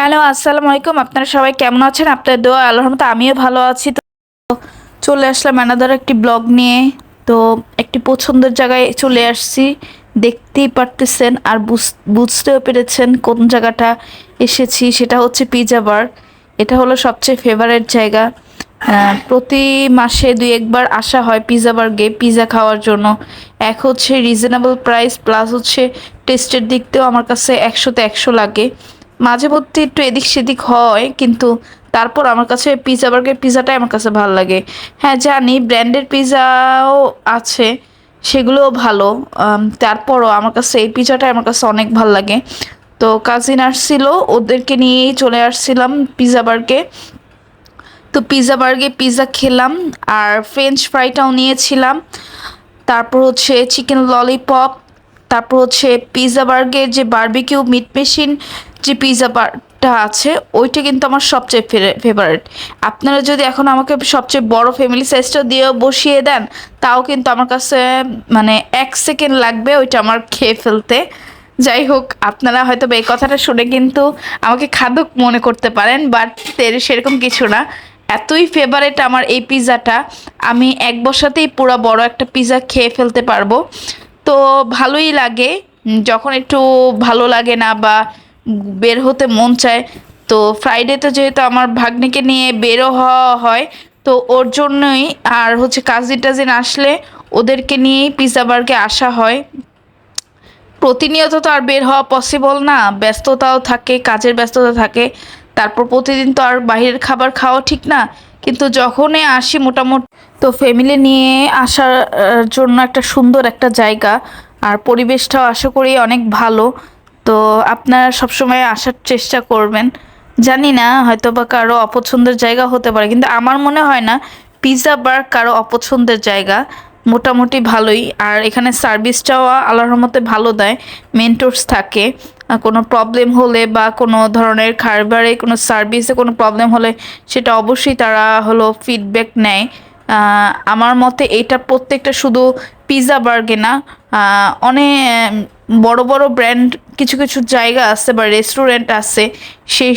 Hello, আসসালামু আলাইকুম। আপনারা সবাই কেমন আছেন? আপনাদের দোয়া, আল্লাহর রহমতে আমিও ভালো আছি। তো চলে আসলাম অ্যানাদার একটি ব্লগ নিয়ে। তো একটি পছন্দের জায়গায় চলে আসছি। দেখতেই পারতেছেন আর বুঝ- বুঝতেও পেরেছেন কোন জায়গাটা এসেছি। সেটা হচ্ছে পিজা বার এটা হলো সবচেয়ে ফেভারেট জায়গা। প্রতি মাসে দুই একবার আসা হয় পিজা বার্গে পিজা খাওয়ার জন্য। এক হচ্ছে রিজনেবল প্রাইস প্লাস হচ্ছে টেস্টের দিক দিয়েও আমার কাছে একশোতে একশো লাগে। মাঝে মধ্যে একটু এদিক সেদিক হয়, কিন্তু তারপর আমার কাছে পিজা বার্গের পিজাটাই আমার কাছে ভালো লাগে। হ্যাঁ জানি ব্র্যান্ডের পিজাও আছে, সেগুলোও ভালো। তারপরও আমার কাছে এই পিজাটাই আমার কাছে অনেক ভালো লাগে। তো কাজিন আসছিল, ওদেরকে নিয়েই চলে আসছিলাম পিজা বার্গে তো পিজা বার্গে পিজা খেলাম, আর ফ্রেঞ্চ ফ্রাইটাও নিয়েছিলাম। তারপর হচ্ছে চিকেন ললিপপ তারপর হচ্ছে পিজা বার্গের যে বার্বিকিউ মিট মেশিন যে পিজা বারটা আছে, ওইটা কিন্তু আমার সবচেয়ে ফেভারিট আপনারা যদি এখন আমাকে সবচেয়ে বড় ফ্যামিলি সাইজটা দিয়েও বসিয়ে দেন, তাও কিন্তু আমার কাছে মানে এক সেকেন্ড লাগবে ওইটা আমার খেয়ে ফেলতে। যাই হোক, আপনারা হয়তো এই কথাটা শুনে কিন্তু আমাকে খাদক মনে করতে পারেন বাট সেরকম কিছু না। এতই ফেভারেট আমার এই পিৎজাটা আমি এক বসাতেই পুরো বড় একটা পিৎজা খেয়ে ফেলতে পারব। তো ভালোই লাগে। যখন একটু ভালো লাগে না বা বের হতে মন চায়, তো ফ্রাইডেতে যেহেতু আমার ভাগ্নিকে নিয়ে বেরো হওয়া হয়, তো ওর জন্যই আর হচ্ছে কাজিন টাজিন আসলে ওদেরকে নিয়েই পিৎজা বার্গে আসা হয়। প্রতিনিয়ত তো আর বের হওয়া পসিবল না, ব্যস্ততাও থাকে, কাজের ব্যস্ততা থাকে, তারপর প্রতিদিন তো আর বাইরের খাবার খাওয়া ঠিক না কিন্তু যখনই আসি মোটামুটি তো ফ্যামিলি নিয়ে আসার জন্য একটা সুন্দর একটা জায়গা। আর পরিবেশটাও আশা করি অনেক ভালো। তো আপনারা সবসময় আসার চেষ্টা করবেন। জানি না হয়তো বা কারও অপছন্দের জায়গা হতে পারে, কিন্তু আমার মনে হয় না পিৎজা বার কারও অপছন্দের জায়গা। মোটামুটি ভালোই। আর এখানে সার্ভিসটাও আল্লাহর মতে ভালো দেয়। মেন্টরস থাকে। কোনো প্রবলেম হলে বা কোনো ধরনের খাবারে কোনো সার্ভিসে কোনো প্রবলেম হলে সেটা অবশ্যই তারা হলো ফিডব্যাক নেয়। আমার মতে এটা প্রত্যেকটা শুধু পিৎজা বার্গে না অনেক বড় বড় ব্র্যান্ড কিছু কিছু জায়গা আছে বা রেস্টুরেন্ট আছে, সেই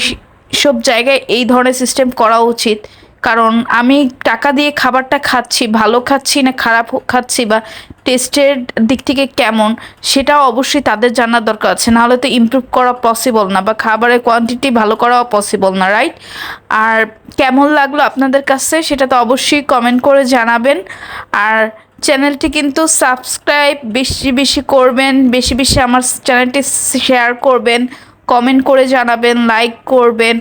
সব জায়গায় এই ধরনের সিস্টেম করা উচিত। কারণ আমি টাকা দিয়ে খাবারটা খাচ্ছি, ভালো খাচ্ছি না খারাপ খাচ্ছি বা টেস্টের দিক থেকে কেমন, সেটাও অবশ্যই তাদের জানার দরকার আছে। নাহলে তো ইম্প্রুভ করা পসিবল না বা খাবারের কোয়ান্টিটি ভালো করাও পসিবল না রাইট আর কেমন লাগল আপনাদের কাছে সেটা তো অবশ্যই কমেন্ট করে জানাবেন। আর চ্যানেলটি কিন্তু সাবস্ক্রাইব বেশি বেশি করবেন, বেশি বেশি আমার চ্যানেলটি শেয়ার করবেন কমেন্ট করে জানাবেন লাইক করবেন।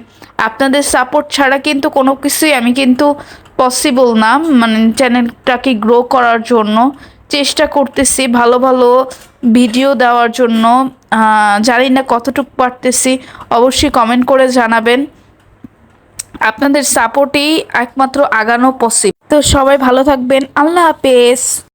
আপনাদের সাপোর্ট ছাড়া কিন্তু কোনো কিছুই আমি কিন্তু পসিবল না। মানে চ্যানেলটাকে গ্রো করার জন্য চেষ্টা করতেছি ভালো ভালো ভিডিও দেওয়ার জন্য। জানি না কতটুকু পারতেছি, অবশ্যই কমেন্ট করে জানাবেন। আপনাদের সাপোর্টেই একমাত্র আগানো পসিবল তো সবাই ভালো থাকবেন, আল্লাহ হাফেজ।